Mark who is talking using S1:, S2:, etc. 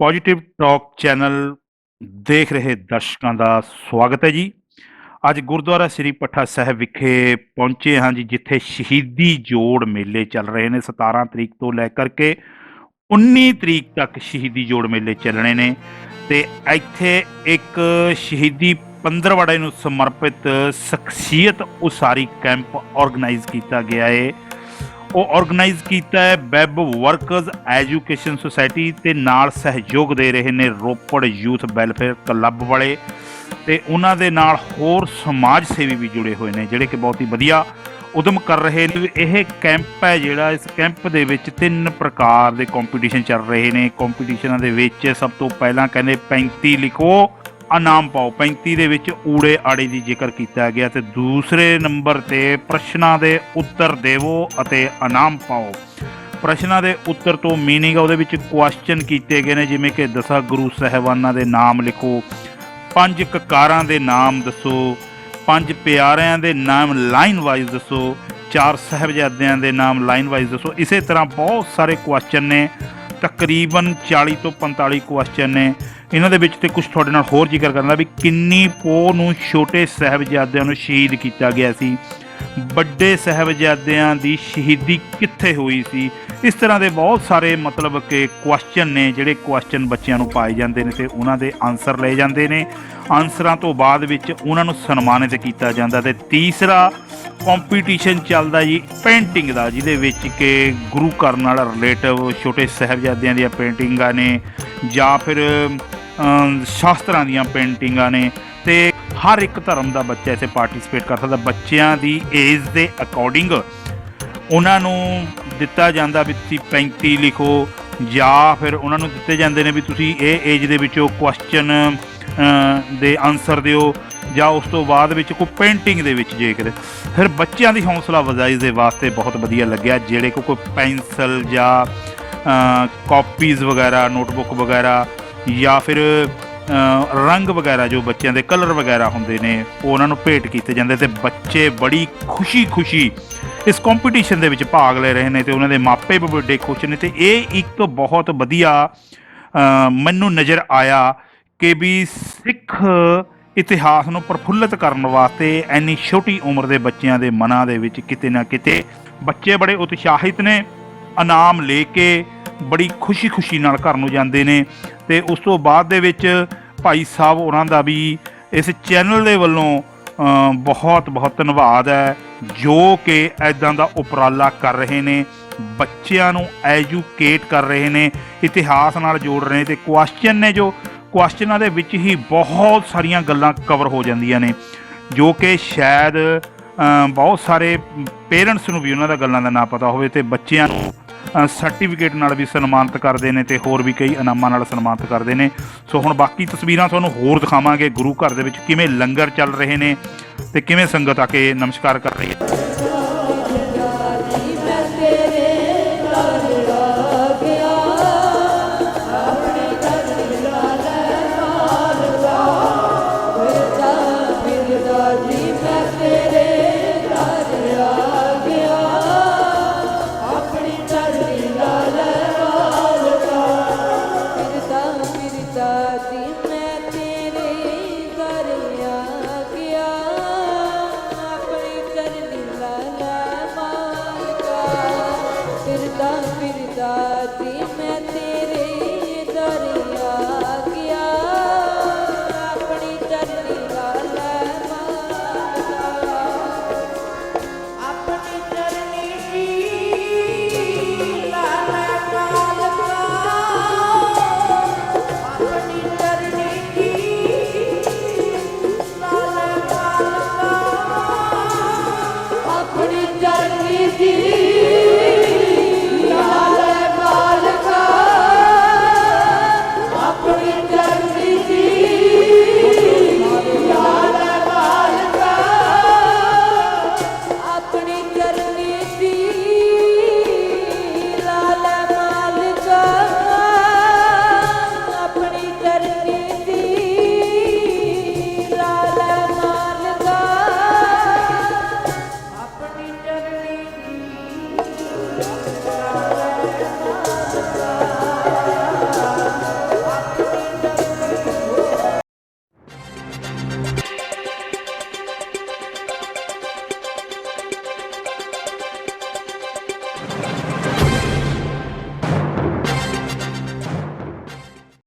S1: Positive talk channel ਦੇਖ ਰਹੇ ਦਰਸ਼ਕਾਂ ਦਾ ਸਵਾਗਤ ਹੈ ਜੀ। ਅੱਜ ਗੁਰਦੁਆਰਾ ਸ੍ਰੀ ਪੱਠਾ ਸਾਹਿਬ ਵਿਖੇ ਪਹੁੰਚੇ ਹਾਂ ਜੀ, ਜਿੱਥੇ ਸ਼ਹੀਦੀ ਜੋੜ ਮੇਲੇ ਚੱਲ ਰਹੇ ਨੇ। 17 ਤਰੀਕ ਤੋਂ ਲੈ ਕਰਕੇ 19 ਤਰੀਕ ਤੱਕ ਸ਼ਹੀਦੀ ਜੋੜ ਮੇਲੇ ਚੱਲਣੇ ਨੇ ਤੇ ਇੱਥੇ ਇੱਕ ਸ਼ਹੀਦੀ ਪੰਦਰਵਾੜੇ ਨੂੰ ਸਮਰਪਿਤ ਸ਼ਖਸੀਅਤ ਉਸਾਰੀ ਕੈਂਪ ਆਰਗੇਨਾਈਜ਼ ਕੀਤਾ ਗਿਆ ਹੈ ਉਹ ਆਰਗੇਨਾਈਜ਼ ਕੀਤਾ ਹੈ ਵੈਬ ਵਰਕਰਸ ਐਜੂਕੇਸ਼ਨ ਸੁਸਾਇਟੀ ਤੇ ਨਾਲ ਸਹਿਯੋਗ ਦੇ ਰਹੇ ਨੇ ਰੋਪੜ ਯੂਥ ਵੈਲਫੇਅਰ ਕਲੱਬ ਵਾਲੇ ਤੇ ਉਹਨਾਂ ਦੇ ਨਾਲ ਹੋਰ ਸਮਾਜ ਸੇਵੀ ਵੀ ਜੁੜੇ ਹੋਏ ਨੇ, ਜਿਹੜੇ ਕਿ ਬਹੁਤ ਹੀ ਵਧੀਆ ਉਦਮ ਕਰ ਰਹੇ ਨੇ। ਇਹ ਕੈਂਪ ਹੈ ਜਿਹੜਾ ਇਸ ਕੈਂਪ ਦੇ ਵਿੱਚ ਤਿੰਨ ਪ੍ਰਕਾਰ ਦੇ ਕੰਪੀਟੀਸ਼ਨ ਚੱਲ ਰਹੇ ਨੇ। ਕੰਪੀਟੀਸ਼ਨਾਂ ਦੇ ਵਿੱਚ ਸਭ ਤੋਂ ਪਹਿਲਾਂ ਕਹਿੰਦੇ 35 ਲਿਖੋ ਇਨਾਮ ਪਾਓ। 35 ਦੇ ਵਿੱਚ ਊੜੇ ਆੜੇ ਦੀ ਜ਼ਿਕਰ ਕੀਤਾ ਗਿਆ ਤੇ ਦੂਸਰੇ ਨੰਬਰ ਤੇ ਪ੍ਰਸ਼ਨਾਂ ਦੇ ਉੱਤਰ ਦੇਵੋ ਅਤੇ ਇਨਾਮ ਪਾਓ। ਪ੍ਰਸ਼ਨਾਂ ਦੇ ਉੱਤਰ ਤੋਂ ਮੀਨਿੰਗ ਉਹਦੇ ਵਿੱਚ ਕੁਐਸਚਨ ਕੀਤੇ ਗਏ ਨੇ, ਜਿਵੇਂ ਕਿ ਦਸਾ ਗੁਰੂ ਸਾਹਿਬਾਨਾਂ ਦੇ ਨਾਮ ਲਿਖੋ, ਪੰਜ ਕਕਾਰਾਂ ਦੇ ਨਾਮ ਦੱਸੋ, ਪੰਜ ਪਿਆਰਿਆਂ ਦੇ ਨਾਮ ਲਾਈਨ ਵਾਈਜ਼ ਦੱਸੋ, ਚਾਰ ਸਾਹਿਬਜ਼ਾਦਿਆਂ ਦੇ ਨਾਮ ਲਾਈਨ ਵਾਈਜ਼ ਦੱਸੋ। ਇਸੇ ਤਰ੍ਹਾਂ ਬਹੁਤ ਸਾਰੇ ਕੁਐਸਚਨ ਨੇ। ਤਕਰੀਬਨ 40 ਤੋਂ 45 ਕੁਐਸਚਨ ਨੇ। ਇਹਨਾਂ ਦੇ ਵਿੱਚ ਤੇ ਕੁਝ ਤੁਹਾਡੇ ਨਾਲ ਹੋਰ ਜ਼ਿਕਰ ਕਰਨਾ ਵੀ ਕਿੰਨੀ ਪੋ ਨੂੰ ਛੋਟੇ ਸਾਹਿਬਜ਼ਾਦਿਆਂ ਨੂੰ ਸ਼ਹੀਦ ਕੀਤਾ ਗਿਆ ਸੀ। ਵੱਡੇ ਸਾਹਿਬਜ਼ਾਦਿਆਂ ਦੀ ਸ਼ਹੀਦੀ ਕਿੱਥੇ ਹੋਈ ਸੀ? ਇਸ ਤਰ੍ਹਾਂ ਦੇ ਬਹੁਤ ਸਾਰੇ ਮਤਲਬ ਕਿ ਕੁਐਸਚਨ ਨੇ, ਜਿਹੜੇ ਕੁਐਸਚਨ ਬੱਚਿਆਂ ਨੂੰ ਪਾਏ ਜਾਂਦੇ ਨੇ ਤੇ ਉਹਨਾਂ ਦੇ ਆਨਸਰ ਲਏ ਜਾਂਦੇ ਨੇ। ਆਨਸਰਾਂ ਤੋਂ ਬਾਅਦ ਵਿੱਚ ਉਹਨਾਂ ਨੂੰ ਸਨਮਾਨਿਤ ਕੀਤਾ ਜਾਂਦਾ ਤੇ ਤੀਸਰਾ ਕੰਪੀਟੀਸ਼ਨ ਚੱਲਦਾ ਜੀ ਪੇਂਟਿੰਗ ਦਾ, ਜਿਹਦੇ ਵਿੱਚ ਕਿ ਗੁਰੂ ਘਰ ਨਾਲ ਰਿਲੇਟਿਵ ਛੋਟੇ ਸਾਹਿਬਜ਼ਾਦਿਆਂ ਦੀਆਂ ਪੇਂਟਿੰਗਾਂ ਨੇ ਜਾਂ ਫਿਰ ਸ਼ਾਸਤਰਾਂ ਦੀਆਂ ਪੇਂਟਿੰਗਾਂ ਨੇ ਤੇ ਹਰ ਇੱਕ ਧਰਮ ਦਾ ਬੱਚਾ ਇੱਥੇ ਪਾਰਟਿਸਿਪੇਟ ਕਰ ਸਕਦਾ। ਬੱਚਿਆਂ ਦੀ ਏਜ ਦੇ ਅਕੋਰਡਿੰਗ ਉਹਨਾਂ ਨੂੰ ਦਿੱਤਾ ਜਾਂਦਾ ਵੀ ਤੁਸੀਂ 35 ਲਿਖੋ, ਜਾਂ ਫਿਰ ਉਹਨਾਂ ਨੂੰ ਦਿੱਤੇ ਜਾਂਦੇ ਨੇ ਵੀ ਤੁਸੀਂ ਇਹ ਏਜ ਦੇ ਵਿੱਚੋਂ ਕੁਐਸਚਨ ਦੇ ਆਨਸਰ ਦਿਓ, ਜਾਂ ਉਸ ਤੋਂ ਬਾਅਦ ਵਿੱਚ ਕੋਈ ਪੇਂਟਿੰਗ ਦੇ ਵਿੱਚ ਜੇਕਰ ਫਿਰ ਬੱਚਿਆਂ ਦੀ ਹੌਸਲਾ ਅਫਜ਼ਾਈ ਦੇ ਵਾਸਤੇ ਬਹੁਤ ਵਧੀਆ ਲੱਗਿਆ, ਜਿਹੜੇ ਕੋ ਕੋਈ ਪੈਨਸਲ ਜਾਂ ਕਾਪੀਜ਼ ਵਗੈਰਾ ਨੋਟਬੁੱਕ ਵਗੈਰਾ, ਜਾਂ ਫਿਰ ਰੰਗ ਵਗੈਰਾ ਜੋ ਬੱਚਿਆਂ ਦੇ ਕਲਰ ਵਗੈਰਾ ਹੁੰਦੇ ਨੇ, ਉਹ ਉਹਨਾਂ ਨੂੰ ਭੇਟ ਕੀਤੇ ਜਾਂਦੇ ਤੇ ਬੱਚੇ ਬੜੀ ਖੁਸ਼ੀ-ਖੁਸ਼ੀ ਇਸ ਕੰਪੀਟੀਸ਼ਨ ਦੇ ਵਿੱਚ ਭਾਗ ਲੈ ਰਹੇ ਨੇ ਤੇ ਉਹਨਾਂ ਦੇ ਮਾਪੇ ਵੀ ਵੱਡੇ ਖੁਸ਼ ਨੇ ਤੇ ਇਹ ਇੱਕ ਬਹੁਤ ਵਧੀਆ ਮੈਨੂੰ ਨਜ਼ਰ ਆਇਆ ਕਿ ਵੀ ਸਿੱਖ ਇਤਿਹਾਸ ਨੂੰ ਪ੍ਰਫੁੱਲਤ ਕਰਨ ਵਾਸਤੇ ਐਨੀ ਛੋਟੀ ਉਮਰ ਦੇ ਬੱਚਿਆਂ ਦੇ ਮਨਾਂ ਦੇ ਵਿੱਚ ਕਿਤੇ ਨਾ ਕਿਤੇ ਬੱਚੇ ਬੜੇ ਉਤਸ਼ਾਹਿਤ ਨੇ, ਇਨਾਮ ਲੈ ਕੇ ਬੜੀ ਖੁਸ਼ੀ-ਖੁਸ਼ੀ ਨਾਲ ਘਰ ਨੂੰ ਜਾਂਦੇ ਨੇ ਤੇ ਉਸ ਤੋਂ ਬਾਅਦ ਦੇ ਵਿੱਚ ਭਾਈ ਸਾਹਿਬ ਉਹਨਾਂ ਦਾ ਵੀ ਇਸ ਚੈਨਲ ਦੇ ਵੱਲੋਂ ਬਹੁਤ ਬਹੁਤ ਧੰਨਵਾਦ ਹੈ, ਜੋ ਕਿ ਐਦਾਂ ਦਾ ਉਪਰਾਲਾ ਕਰ ਰਹੇ ਨੇ, ਬੱਚਿਆਂ ਨੂੰ ਐਜੂਕੇਟ ਕਰ ਰਹੇ ਨੇ, ਇਤਿਹਾਸ ਨਾਲ ਜੋੜ ਰਹੇ ਨੇ ਤੇ ਕੁਐਸਚਨ ਨੇ ਜੋ ਕੁਐਸਚਨਾਂ ਦੇ ਵਿੱਚ ਹੀ ਬਹੁਤ ਸਾਰੀਆਂ ਗੱਲਾਂ ਕਵਰ ਹੋ ਜਾਂਦੀਆਂ ਨੇ, ਜੋ ਕਿ ਸ਼ਾਇਦ ਬਹੁਤ ਸਾਰੇ ਪੇਰੈਂਟਸ ਨੂੰ ਵੀ ਉਹਨਾਂ ਦਾ ਗੱਲਾਂ ਦਾ ਨਾ ਪਤਾ ਹੋਵੇ ਤੇ ਬੱਚਿਆਂ ਨੂੰ ਸਰਟੀਫਿਕੇਟ ਨਾਲ ਵੀ ਸਨਮਾਨਿਤ ਕਰਦੇ ਨੇ ਤੇ ਹੋਰ ਵੀ ਕਈ ਇਨਾਮਾਂ ਨਾਲ ਸਨਮਾਨਿਤ ਕਰਦੇ ਨੇ। ਸੋ ਹੁਣ ਬਾਕੀ ਤਸਵੀਰਾਂ ਤੁਹਾਨੂੰ ਹੋਰ ਦਿਖਾਵਾਂਗੇ ਗੁਰੂ ਘਰ ਦੇ ਵਿੱਚ ਕਿਵੇਂ ਲੰਗਰ ਚੱਲ ਰਹੇ ਨੇ ਤੇ ਕਿਵੇਂ ਸੰਗਤ ਆ ਕੇ ਨਮਸਕਾਰ ਕਰ ਰਹੀ ਹੈ। ਮਿਲਦਾ ਜੀ ਮੈਂ